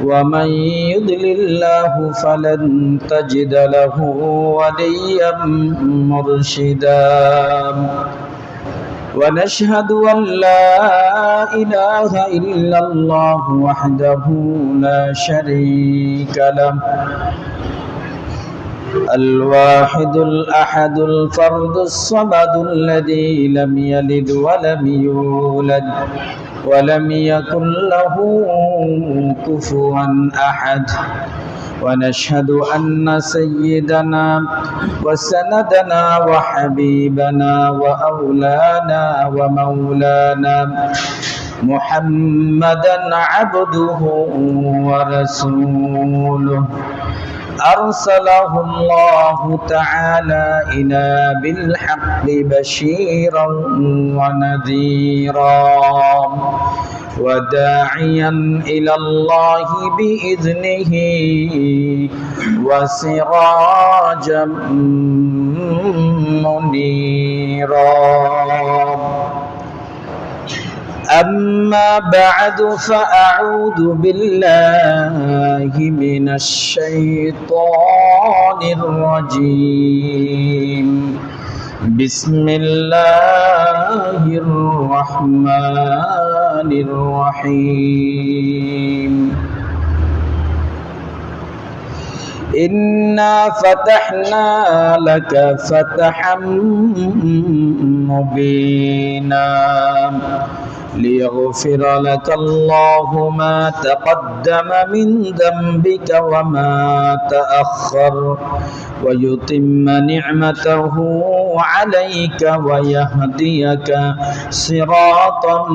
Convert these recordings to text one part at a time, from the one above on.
ومن يضلل الله فلن تجد له وليا مرشدا. ونشهد أن لا إله إلا الله وحده لا شريك له. الواحد الأحد الفرد الصمد الذي لم يلد ولم يولد ولم يكن له كفوا أحد. ونشهد أن سيدنا وسندنا وحبيبنا وأولانا ومولانا محمدا عبده ورسوله. أرسله الله تعالى إلى بالحق بشيرا ونذيرا وداعيا إلى الله بإذنه وسراجا منيرا أما بعد فأعوذ بالله من الشيطان الرجيم. بسم الله الرحمن الرحيم. إنا فتحنا لك فتحا مبينا. ليغفر لك الله ما تقدم من ذنبك وما تأخر ويتم نعمته عليك ويهديك صراطا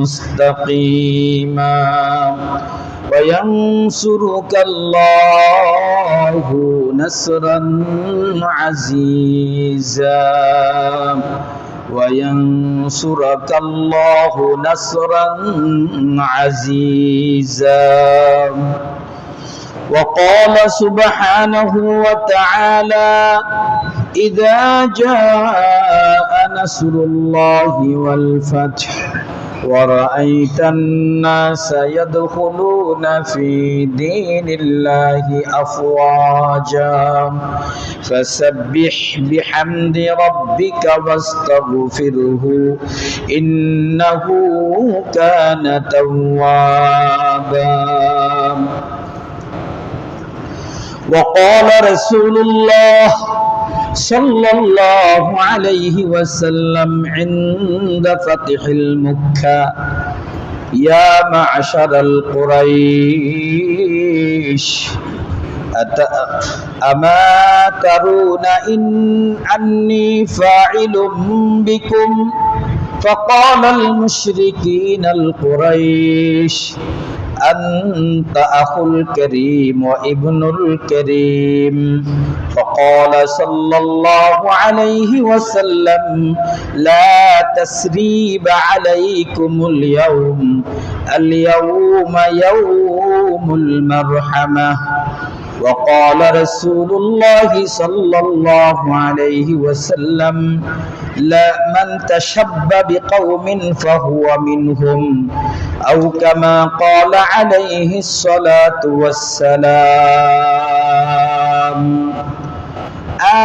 مستقيما وينصرك الله نصرا عزيزا وينصرك الله نصرا عزيزا. وقال سبحانه وتعالى إذا جاء نصر الله والفتح ورأيت الناس يدخلون في دين الله أفواجا. فسبح بحمد ربك واستغفره إنه كان توابا. وقال رسول الله صلى الله عليه وسلم عند فتح المكة. يا معشر القريش أما ترون إن أني فاعل بكم؟ فقال المشركين القريش أنت أخو الكريم وابن الكريم. فقال صلى الله عليه وسلم لا تسريب عليكم اليوم. اليوم يوم المرحمة. وقال رسول الله صلى الله عليه وسلم لا من تشب بقوم فهو منهم أو كما قال عليه الصلاة والسلام.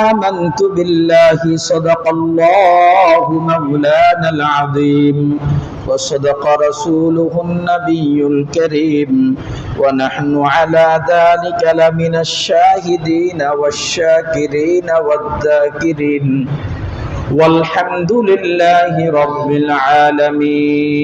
آمنت بالله صدق الله مولانا العظيم. وصدق رسوله النبي الكريم ونحن على ذلك لمن الشاهدين والشاكرين والذاكرين والحمد لله رب العالمين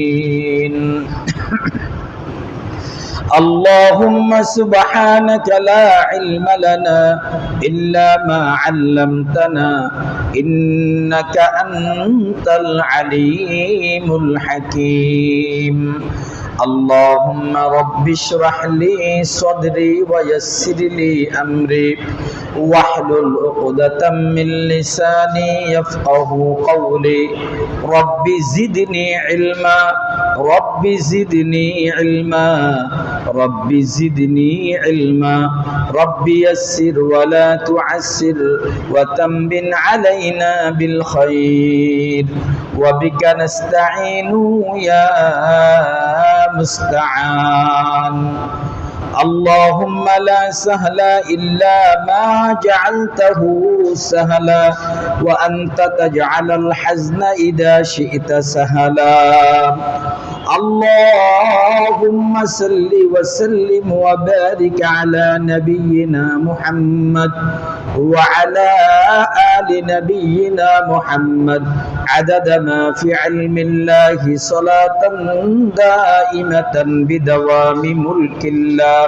اللهم سبحانك لا علم لنا إلا ما علمتنا إنك أنت العليم الحكيم. اللهم رب اشرح لي صدري ويسر لي أمري. واحلل عقدة من لساني يفقه قولي. رب زدني علما. رب زدني علما. رب زدني علما. رب يسر ولا تعسر وتمن علينا بالخير. وبك نستعين يا مستعان. اللهم لا سهل إلا ما جعلته سهلا وأنت تجعل الحزن إذا شئت سهلا. اللهم صل وسلم وبارك على نبينا محمد وعلى آل نبينا محمد. عدد ما في علم الله صلاة دائمة بدوام ملك الله.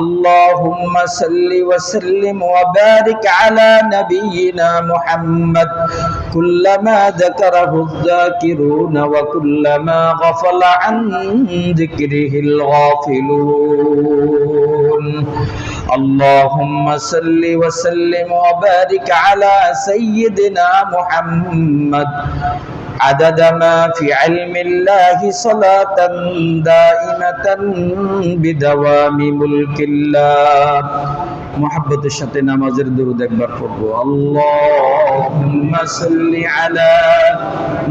اللهم صل وسلم وبارك على نبينا محمد. كلما ذكره الذاكرون وكلما غفل عن ذكره الغافلون. اللهم صل وسلم وبارك على سيدنا محمد. عدد ما في علم الله صلاة دائمة بدوام ملك الله মোহাব্বতের সাথে নামাজের দরুদ একবার পড়বো আল্লাহুম্মা সাল্লি আলা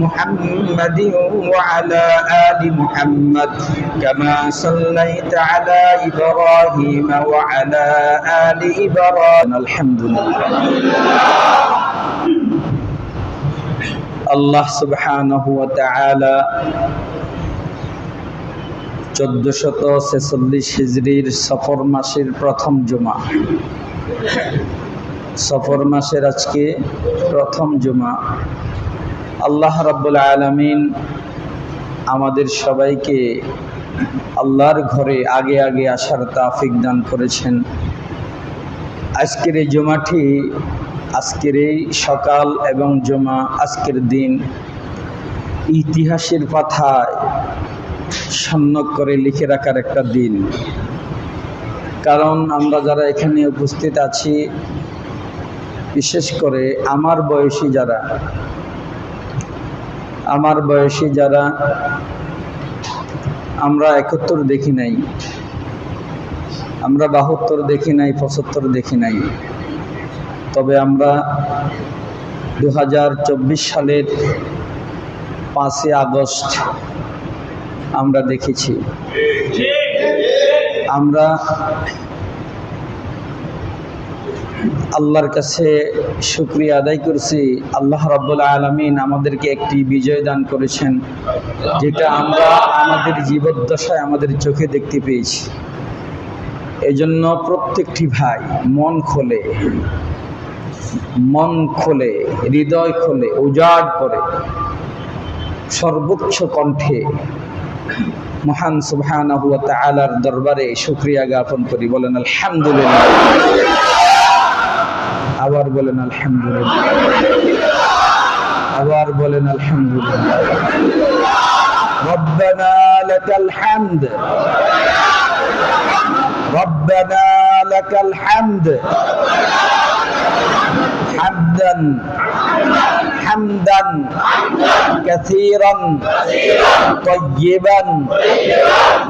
মুহাম্মাদিন ওয়া আলা আলি মুহাম্মাদ কামা সাল্লাইতা আলা ইব্রাহিম ওয়া আলা আলি ইব্রাহিম আলহামদুলিল্লাহ আল্লাহ সুবহানাহু তাআলা চোদ্দশত ছেচল্লিশ হিজড়ির সফর মাসের প্রথম জুমা। সফর মাসের আজকে প্রথম জুমা। আল্লাহ রাব্বুল আলামিন আমাদের সবাইকে আল্লাহর ঘরে আগে আগে আসার তাফিক দান করেছেন। আজকের এই জুমাটি আজকের এই সকাল এবং জমা, আজকের দিন ইতিহাসের পাথায় সন্ন্যক করে লিখে রাখার একটা দিন। কারণ আমরা যারা এখানে উপস্থিত আছি, বিশেষ করে আমার বয়সী যারা, আমার বয়সী যারা, আমরা একাত্তর দেখি নাই, আমরা বাহাত্তর দেখি নাই, পঁচাত্তর দেখি নাই। তবে আমরা দু হাজার চব্বিশ সালের পাঁচই আগস্ট আমরা দেখেছি। আমরা আল্লাহর কাছে শুক্রিয়া আদায় করছি। আল্লাহ রাব্বুল আলমিন আমাদেরকে একটি বিজয় দান করেছেন, যেটা আমরা আমাদের জীবদ্দশায় আমাদের চোখে দেখতে পেয়েছি। এজন্য প্রত্যেকটি ভাই মন খোলে। মন খোলে হৃদয় খোলে উজাড় করে সর্বোচ্চ কণ্ঠে মহান সুবহানাহু ওয়া তাআলার দরবারে শুকরিয়া জ্ঞাপন করি বলেন আলহামদুলিল্লাহ আবার বলেন আলহামদুলিল্লাহ আবার বলেন আলহামদুলিল্লাহ ربنا لك الحمد ربنا لك الحمد حمدا. حمدا. كثيرا. طيبا.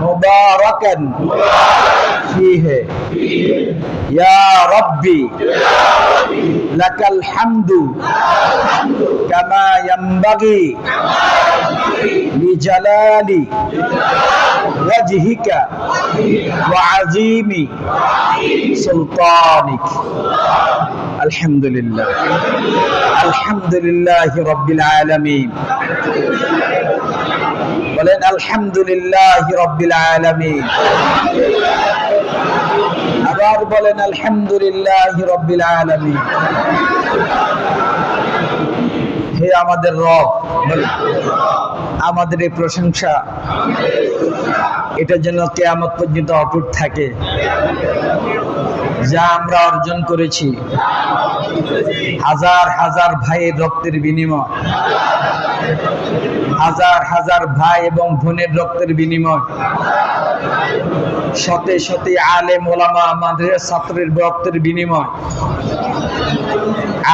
مباركا. فيه. يا ربي. لك الحمد. كما ينبغي. لجلال وجهك وعظيم سلطانك الحمد لله الحمد لله رب العالمين বলেন আলহামদুলিল্লাহ রব্বিল আলামিন আবার বলেন আলহামদুলিল্লাহ রব্বিল আলামিন হে আমাদের রব। আমাদের এই প্রশংসা। এটা যেন কেয়ামত পর্যন্ত অটুট থাকে। যা আমরা অর্জন করেছি। হাজার হাজার ভাইয়ের রক্তের বিনিময়। হাজার হাজার ভাই এবং বোনের রক্তের বিনিময়। শতে শতে আলেম ওলামা মাদ্রাসার ছাত্রের রক্তের বিনিময়।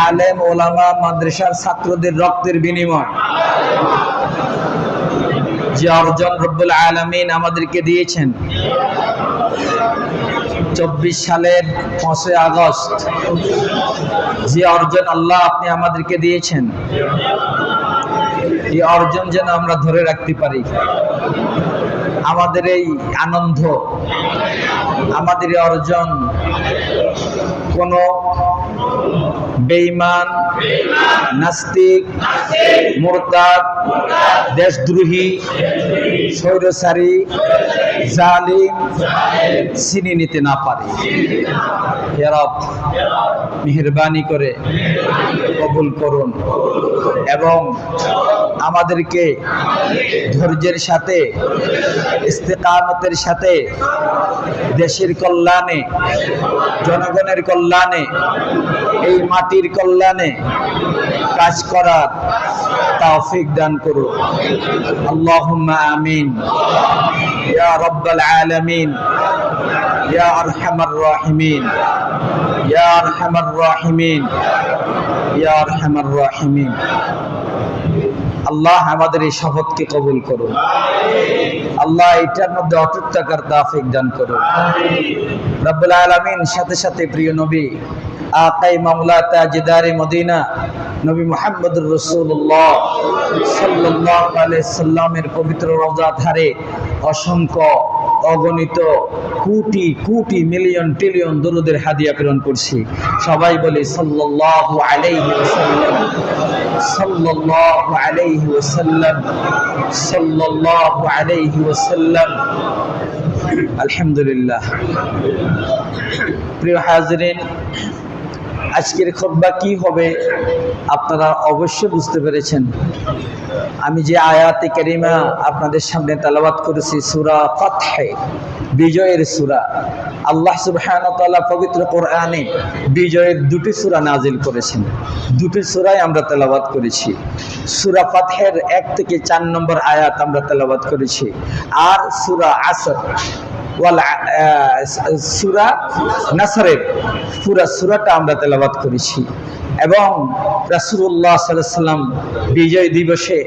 আলেম ওলামা মাদ্রাসার ছাত্রদের রক্তের বিনিময়। যে অর্জন রব্বুল আলমিন আমাদেরকে দিয়েছেন। চব্বিশ সালের পাঁচই আগস্ট যে অর্জন আল্লাহ আপনি আমাদেরকে দিয়েছেন। এই অর্জন যেন আমরা ধরে রাখতে পারি। আমাদের এই আনন্দ, আমাদের এই অর্জন কোনো বেঈমান, নাস্তিক, মোরতাদ, দেশদ্রোহী স্বৈরচারী জালিম চিনি নিতে না পারে। ইয়া রব, মেহরবানি করে কবুল করুন এবং আমাদেরকে ধৈর্যের সাথে, ইস্তেকামতের সাথে, দেশের কল্যাণে, জনগণের কল্যাণে, এই মাটির কল্যাণে কাজ করার তৌফিক দান করুন। আল্লাহুম্মা আমিন। ইয়া রাব্বাল আলামিন। ইয়া আরহামার রাহিমিন। ইয়া আরহামার রাহিমিন। ইয়া আরহামার রাহিমিন। আল্লাহ আমাদের এই শপথকে কবুল করুন। আল্লাহ এটার মধ্যে অটুট থাকার তাফিক দান করুন। রব্বুল আলামিন সাথে সাথে প্রিয় নবী, আকাই মামলা তাজিদারে মদিনা, নবী মোহাম্মদুর রসুল্লাহ সাল্লাহ আলাই পবিত্র রজা ধারে অসংখ্য অগণিত কোটি কোটি, মিলিয়ন, ট্রিলিয়ন দরুদের হাদিয়া প্রেরণ করছি। সবাই বলি, সাল্লাল্লাহু আলাইহি ওয়াসাল্লাম, সাল্লাল্লাহু আলাইহি ওয়াসাল্লাম, সাল্লাল্লাহু আলাইহি ওয়াসাল্লাম। আলহামদুলিল্লাহ। প্রিয় হাজরিন, আজকের খোদবা কি হবে আপনারা অবশ্যই বুঝতে পেরেছেন। আমি যে আয়াতে কারিমা আপনাদের সামনে তালাবাত করেছি, সুরা ফাতহে, বিজয়ের সুরা। আল্লাহ সুবাহ পবিত্র কোরআনে বিজয়ের দুটি সুরা নাজিল করেছেন। দুটি সুরাই আমরা তেলাবাদ করেছি। সুরা ফাতহের এক থেকে চার নম্বর আয়াত আমরা তেলাবাদ করেছি। আর সুরা আসর সূরা নাসরের পুরা সূরাটা আমরা তেলাওয়াত করেছি। এবং সাল্লাল্লাহু সাল্লাম বিজয় দিবসে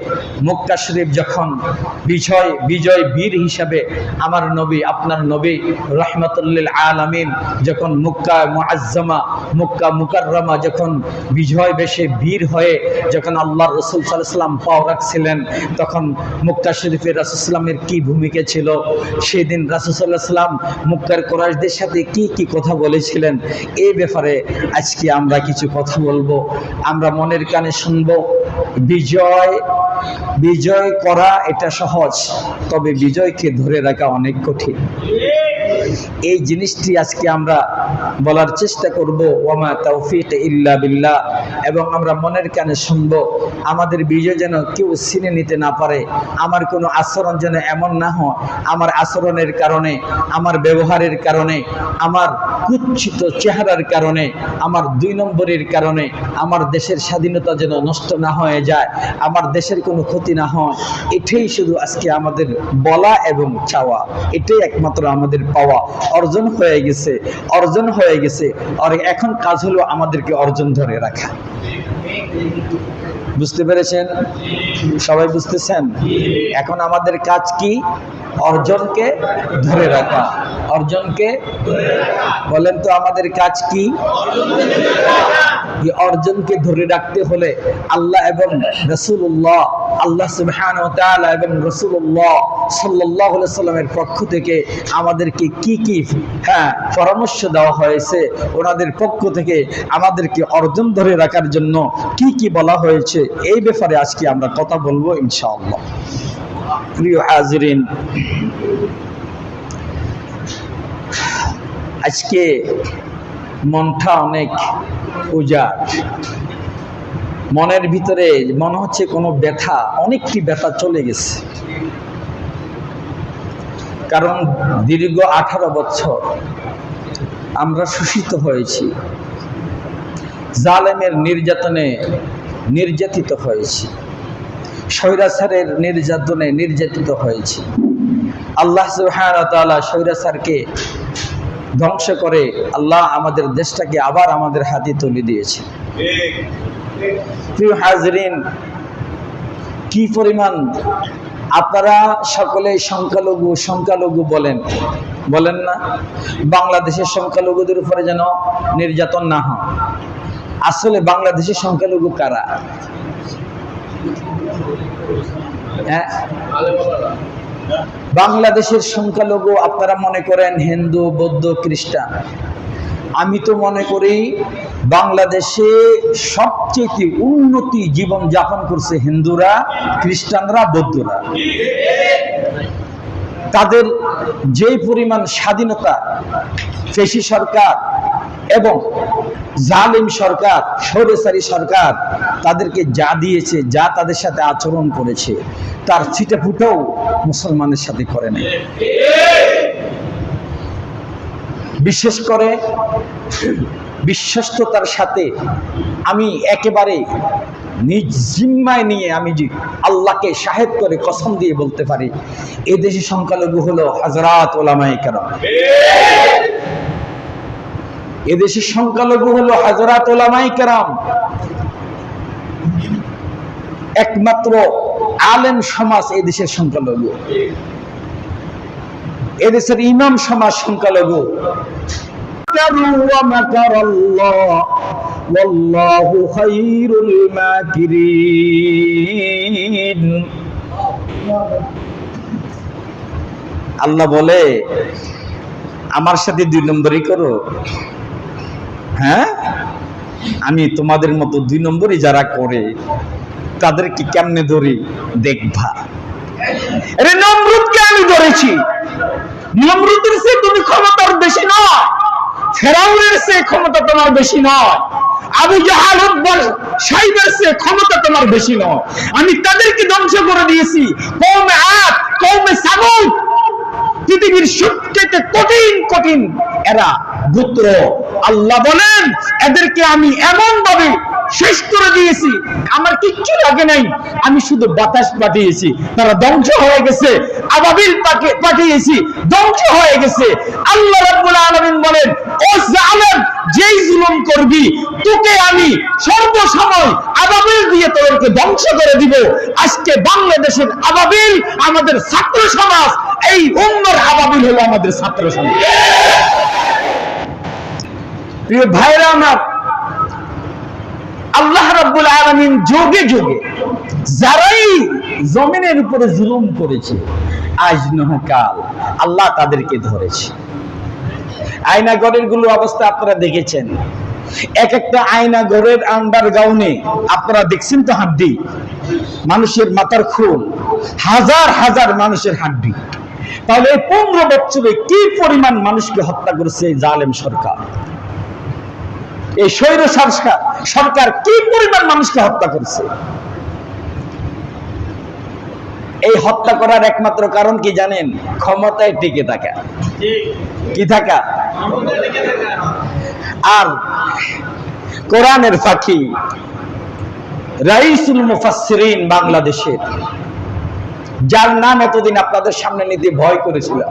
মক্কা শরীফ যখন বিজয় বিজয় বীর হিসাবে আমার নবী, আপনার নবী রহমতুল্লিল আলামিন যখন মুক্কা মুআজ্জামা, মুক্কা মুকাররমা যখন বিজয় বেশে বীর হয়ে যখন আল্লাহ রসুল সাল্লাম পাও রাখছিলেন, তখন মক্কা শরীফের রাসূলুল্লাহের কি ভূমিকা ছিল? সেদিন আলাইহি সাল্লাম মুক্তার কোরাইশদের সাথে কি কি কথা বলেছিলেন? এই ব্যাপারে আজকে আমরা কিছু কথা বলব। আমরা মনের কানে শুনব, বিজয় বিজয় করা এটা সহজ, তবে বিজয়কে ধরে রাখা অনেক কঠিন। এই জিনিসটি আজকে আমরা বলার চেষ্টা করব ওয়ামা তৌফিক ইল্লা বিল্লাহ। এবং আমরা মনের কানে শুনব, আমাদের বিজয় যেন কেউ চিনে নিতে না পারে, আমার কোনো আচরণ যেন এমন না হয়, আমার আচরণের কারণে, আমার ব্যবহারের কারণে, আমার কুচ্ছিত চেহারার কারণে, আমার দুই নম্বরের কারণে, আমার দেশের স্বাধীনতা যেন নষ্ট না হয়ে যায়, আমার দেশের কোনো ক্ষতি না হয়। এটাই শুধু আজকে আমাদের বলা এবং চাওয়া, এটাই একমাত্র আমাদের পাওয়া, অর্জন হয়ে গেছে, অর্জন হয়ে গেছে। আর এখন কাজ হলো আমাদেরকে অর্জন ধরে রাখা। বুঝতে পেরেছেন? সবাই বুঝতেছেন? এখন আমাদের কাজ কি? অর্জনকে ধরে রাখা। অর্জনকে বলেন তো আমাদের কাজ কি? অর্জনকে ধরে রাখতে হলে আল্লাহ এবং রসুল্লাহ আল্লাহ সুবহান এবং রসুল্লাহ সাল্লাহ সাল্লামের পক্ষ থেকে আমাদেরকে কি কি হ্যাঁ পরামর্শ দেওয়া হয়েছে, ওনাদের পক্ষ থেকে আমাদেরকে অর্জন ধরে রাখার জন্য কি কি বলা হয়েছে, এই ব্যাপারে আজকে আমরা কথা বলব ইনশাআল্লাহ। প্রিয় হাজরিন আজকে মনটা অনেক উজাড়। মনের ভিতরে মনে হচ্ছে কোনো ব্যথা, অনেকটি ব্যথা চলে গেছে। কারণ দীর্ঘ আঠারো বছর আমরা শোষিত হয়েছি। জালেমের নির্যাতনে নির্যাতিত হয়েছি। স্বৈরাচারের নির্যাতনে নির্যাতিত হয়েছি। আল্লাহ ওয়া স্বৈরাচারকে ধ্বংস করে আল্লাহ আমাদের দেশটাকে আবার আমাদের হাতে তুলে দিয়েছে। কি পরিমাণ আপনারা সকলে সংখ্যালঘু সংখ্যালঘু বলেন বলেন না? বাংলাদেশের সংখ্যালঘুদের উপরে যেন নির্যাতন না হয়। আসলে বাংলাদেশের সংখ্যালঘু কারা? হ্যাঁ? বাংলাদেশের সংখ্যালঘু আপনারা মনে করেন হিন্দু, বৌদ্ধ, খ্রিস্টান। আমি তো মনে করি বাংলাদেশে সবচেয়ে উন্নতি জীবন যাপন করছে হিন্দুরা, খ্রিস্টানরা, বৌদ্ধরা। তাদের যে পরিমাণ স্বাধীনতা পেশি সরকার এবং জালিম সরকার, স্বৈরাচারী সরকার তাদেরকে যা দিয়েছে, যা তাদের সাথে আচরণ করেছে, তার ছিটে ফুটেও মুসলমানের সাথে করে নাই বিশেষ করে বিশ্বস্ততার সাথে আমি একেবারে নিজ জিম্মায় নিয়ে আমি যে আল্লাহকে সাহেব করে কসম দিয়ে বলতে পারি, এ দেশে সংখ্যালঘু হলো হাজরাত ওলামাই কারণ এদেশের সংখ্যালঘু হলো হাজরাত ওলামাই কারাম। একমাত্র আলেম সমাজ এদেশের সংখ্যালঘু। এদেশের ইমাম সমাজ সংখ্যালঘু। আল্লাহ বলে আমার সাথে দুই নম্বরই করো। হ্যাঁ? আমি তোমাদের মতো দুই নম্বরই যারা করে তাদেরকে কেমনে ধরি? দেখবা। আরে নমরুদকে আমি ধরেছি? নমরুদের সে তুমি ক্ষমতার বেশি নয়। ফেরাউনের সে ক্ষমতা তোমার বেশি নয়। আবু জাহাল সে ক্ষমতা তোমার বেশি নয়। আমি তাদেরকে ধ্বংস করে দিয়েছি। কৌমে আদ কৌমে সামুদ। পৃথিবীর সবচেয়ে কঠিন কঠিন এরা গোত্র। আল্লাহ বলেন, এদেরকে আমি এমন ভাবে শেষ করে দিয়েছি। আমার কিচ্ছু লাগে নাই। আমি শুধু বাতাস পাঠিয়েছি। তারা ধ্বংস হয়ে গেছে। আবাবিল পাঠিয়েছি। ধ্বংস হয়ে গেছে। আল্লাহ আলামিন বলেন, ও জালেম, যেই জুলুম করবি, তোকে আমি সর্বসময় আবাবিল দিয়ে তোদেরকে ধ্বংস করে দিব। আজকে বাংলাদেশের আবাবিল, আমাদের ছাত্র সমাজ, এই উম্মর আবাবিল হলো আমাদের ছাত্র সমাজ। প্রিয় ভাইরা আমার আল্লাহ রাব্বুল আলামিন যোগে যোগে যারাই জমিনের উপরে জুলুম করেছে, আজ নহকাল আল্লাহ তাদেরকে ধরেছে। আয়না ঘরেরগুলো অবস্থা আপনারা দেখেছেন। এক একটা আয়না ঘরের আন্ডার গাউনে আপনারা দেখছেন তো হাড্ডি? মানুষের মাথার খুন হাজার হাজার মানুষের হাড্ডি। তাহলে পনেরো বছরে কি পরিমাণ মানুষকে হত্যা করেছে জালেম সরকার? এই স্বৈর সরকার সরকার কি পরিমাণ মানুষকে হত্যা করছে? এই হত্যা করার একমাত্র কারণ কি জানেন? ক্ষমতায় টিকে থাকা। কি থাকা? আর কোরআনের ফাঁকি রাইসুল মুফাসসিরিন বাংলাদেশের, যার নাম এতদিন আপনাদের সামনে নিতে ভয় করেছিলাম।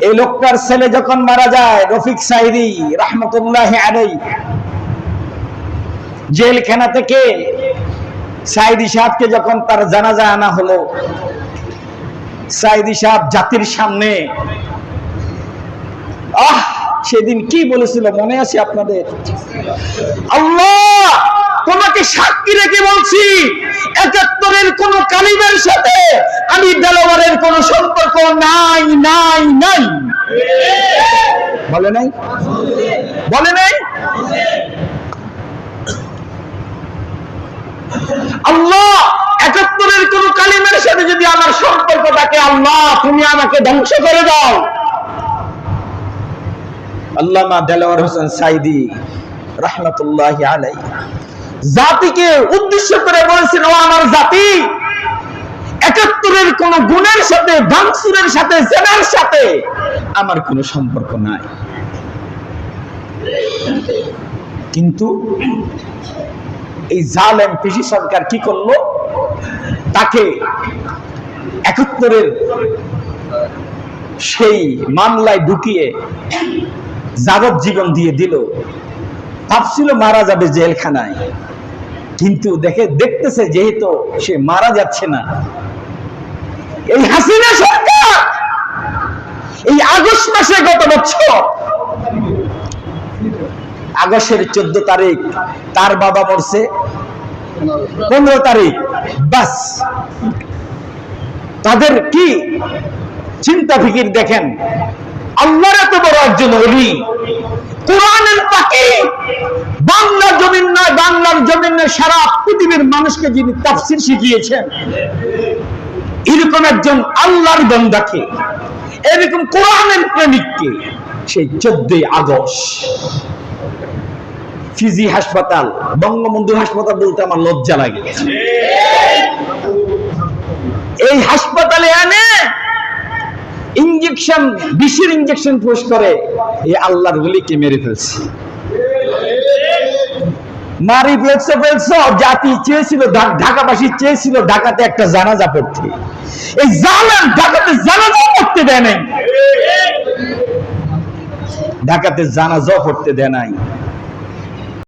এই লোকটার ছেলে যখন মারা যায়, রফিক সাইদি রহমতুল্লাহ আলাই জেলখানা থেকে সাইদি সাহেবকে যখন তার জানাজা আনা হলো সাইদি সাহেব জাতির সামনে, আহ, সেদিন কি বলেছিল মনে আছে আপনাদের? আল্লাহ! তোমাকে সাক্ষী রেখে বলছি, একাত্তরের কোন কালিমের সাথে আমি দেলোয়ারের কোন সম্পর্ক নাই নাই নাই। বলে নাই? বলে নাই? আল্লাহ, একাত্তরের কোন কালিমের সাথে যদি আমার সম্পর্ক থাকে, আল্লাহ, তুমি আমাকে ধ্বংস করে দাও। আল্লামা দেলোয়ার হোসেন সাইদি, রহমতুল্লাহ আলাই জাতিকে উদ্দেশ্য করে বলেছেন, ও আমার জাতি, একাত্তরের কোন গুণের সাথে, ভাঙচুরের সাথে, জেনার সাথে আমার কোনো সম্পর্ক নাই। কিন্তু এই জালেম পিসি সরকার কি করল? তাকে একাত্তরের সেই মামলায় ঢুকিয়ে যাবজ্জীবন দিয়ে দিল। ভাবছিল মারা যাবে জেলখানায়। কিন্তু দেখে, দেখতেছে যেহেতু সে মারা যাচ্ছে না। এই হাসিনা সরকার! এই আগস্ট মাসে গত বছর, আগস্টের চোদ্দ তারিখ, তার বাবা মরছে। পনেরো তারিখ, বাস। তাদের কি চিন্তা ফিকির দেখেন? আল্লাহর এত বড় একজন অলি। কোরআনের পাখি বাংলা জমিন নয়, বাংলার জমিন নয় সারা পৃথিবীর মানুষকে যিনি তাফসির শিখিয়েছেন, এরকম একজন আল্লাহর বন্দাকে, এরকম কোরআনের প্রেমিককে সেই চোদ্দই আগস্ট ফিজি হাসপাতাল, বঙ্গবন্ধু হাসপাতাল বলতে আমার লজ্জা লাগে। এই হাসপাতালে এনে ইঞ্জেকশন বিষের ইঞ্জেকশন পুশ করে এই আল্লাহর বলিকে মেরে ফেলছে। মারি ফেলছো জাতি চেয়েছিল ঢাকাবাসী চেয়েছিল ঢাকাতে একটা জানাজা পড়তে। এই জানান ঢাকাতে জানাজা পড়তে দেয় নাই। ঢাকাতে জানাজা পড়তে দেয় নাই।